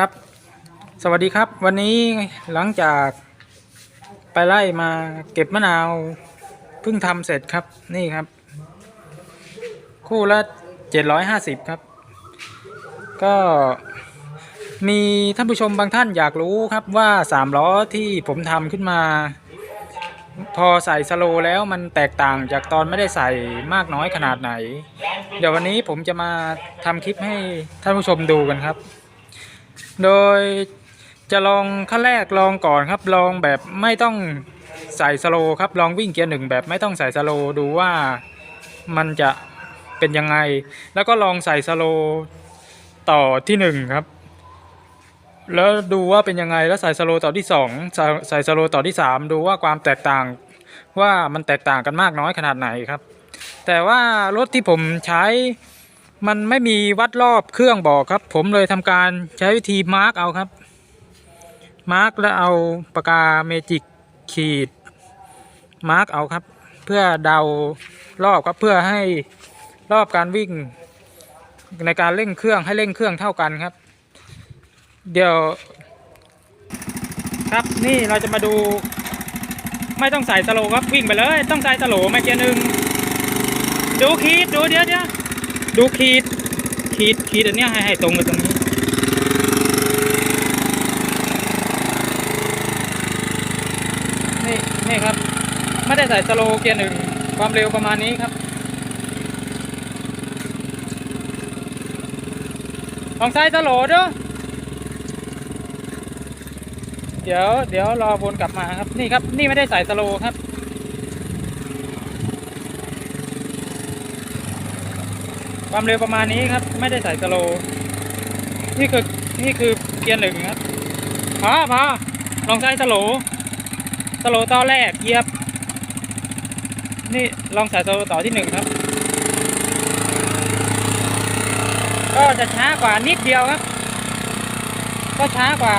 ครับ สวัสดีครับวันนี้หลังจากไปไล่มาเก็บมะนาวเพิ่งทำเสร็จครับนี่ครับ คู่ละเจ็ดร้อยห้าสิบครับ ก็มีท่านผู้ชมบางท่านอยากรู้ครับว่าสามล้อที่ผมทำขึ้นมา พอใส่สโลแล้วมันแตกต่างจากตอนไม่ได้ใส่มากน้อยขนาดไหน เดี๋ยววันนี้ผมจะมาทำคลิปให้ท่านผู้ชมดูกันครับ โดยจะลองขั้นแรกลองก่อนครับ ลองแบบไม่ต้องใส่สโลครับ ลองวิ่งเกียร์หนึ่งแบบไม่ต้องใส่สโลดูว่ามันจะเป็นยังไง แล้วก็ลองใส่สโลต่อที่หนึ่งครับ แล้วดูว่าเป็นยังไงแล้วใส่สโลต่อที่สองใส่สโลต่อที่สามดูว่าความแตกต่างว่ามันแตกต่างกันมากน้อยขนาดไหนครับ แต่ว่ารถที่ผมใช้ มันไม่มีวัดรอบเครื่องบอกครับ ผมเลยทำการใช้วิธีมาร์กเอาครับ มาร์กแล้วเอาปากกาเมจิกขีด มาร์กเอาครับ เพื่อเดารอบครับเพื่อให้รอบการวิ่ง ในการเร่งเครื่องให้เร่งเครื่องเท่ากันครับ เดี๋ยว ครับนี่เราจะมาดู ไม่ต้องใส่สโลครับวิ่งไปเลย ต้องใส่สโลมาเกียร์หนึ่งดูขีดดูเดี๋ยวเดี๋ยว ดูขีด ขีด ขีดอันเนี้ยให้ให้ตรงกับตรงนี้ นี่นี่ครับ ไม่ได้ใส่สโลเกียร์หนึ่ง ความเร็วประมาณนี้ครับลองใส่สโลเด้อเดี๋ยว เดี๋ยวรอวนกลับมาครับ นี่ครับ นี่ไม่ได้ใส่สโลครับ ความเร็วประมาณนี้ครับ ไม่ได้ใส่สโลนี่คือนี่คือเกียร์หนึ่งครับพอพอลองใส่สโลสโลต่อแรกเยียบ นี่ลองใส่สโลต่อที่หนึ่งครับ ก็จะช้ากว่านิดเดียวครับ ก็ช้ากว่า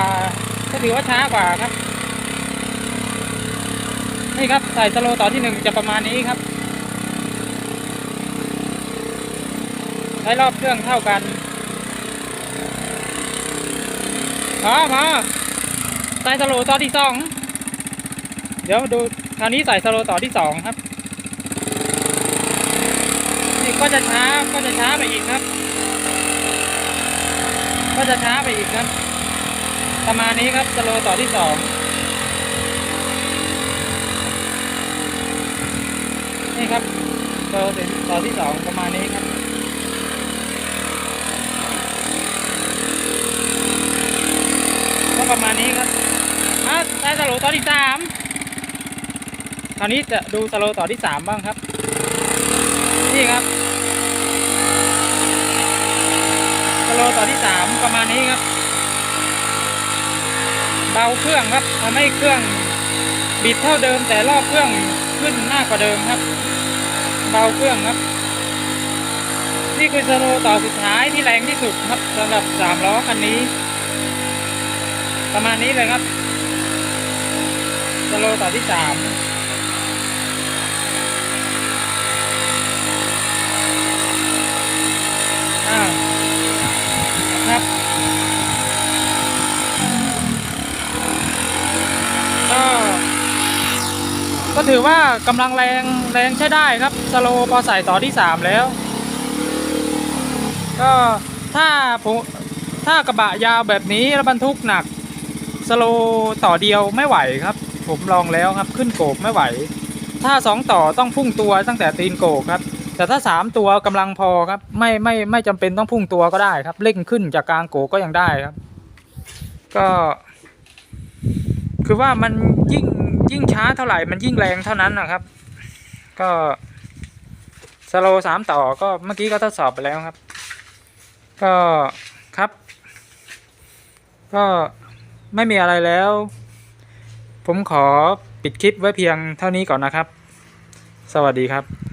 ก็ถือว่าช้ากว่าครับ นี่ครับใส่สโลต่อที่หนึ่งจะประมาณนี้ครับ ช้รอบเครื่องเท่ากันพอพอใส่สโลต่อที่สอง เดี๋ยวดูคราวนี้ใส่สโลต่อที่สองครับ นี่ก็จะช้าก็จะช้าไปอีกครับ ก็จะช้าไปอีกครับ ประมาณนี้ครับสโลต่อที่สองนี่ครับสโลต่อที่สองประมาณนี้ครับ ก็ประ มาณนี้ครับได้สโลต่อที่สามคราวนี้จะดูสโลต่อที่สามบ้างครับ นี่ครับสโลต่อที่สามประมาณนี้ครับ เบาเครื่องครับทำให้เครื่องบิดเท่าเดิมแต่รอบเครื่องขึ้นมากกว่าเดิมครับ เบาเครื่องครับนี่คือสโลต่อสุดท้ายที่แรงที่สุดครับสำหรับสามล้อคันนี้ ประมาณนี้เลยครับสโลต่อที่สามอ่าครับ ก็ก็ถือว่ากำลังแรงแรงใช้ได้ครับสโลพอใส่ต่อที่สามแล้ว ก็ถ้าผมถ้ากระบะยาวแบบนี้แล้วบรรทุกหนัก สโลต่อเดียวไม่ไหวครับ ผมลองแล้วครับขึ้นโกกไม่ไหว ถ้าสองต่อต้องพุ่งตัวตั้งแต่ตีนโกกครับ แต่ถ้าสามตัวกำลังพอครับ ไม่ไม่ไม่จำเป็นต้องพุ่งตัวก็ได้ครับ เร่งขึ้นจากกลางโกกก็ยังได้ครับ ก็ คือว่ามันยิ่งยิ่งช้าเท่าไหร่มันยิ่งแรงเท่านั้นนะครับ ก็สโลสามต่อก็เมื่อกี้ก็ทดสอบไปแล้วครับ ก็ครับ ก็ ไม่มีอะไรแล้ว ผมขอปิดคลิปไว้เพียงเท่านี้ก่อนนะครับ สวัสดีครับ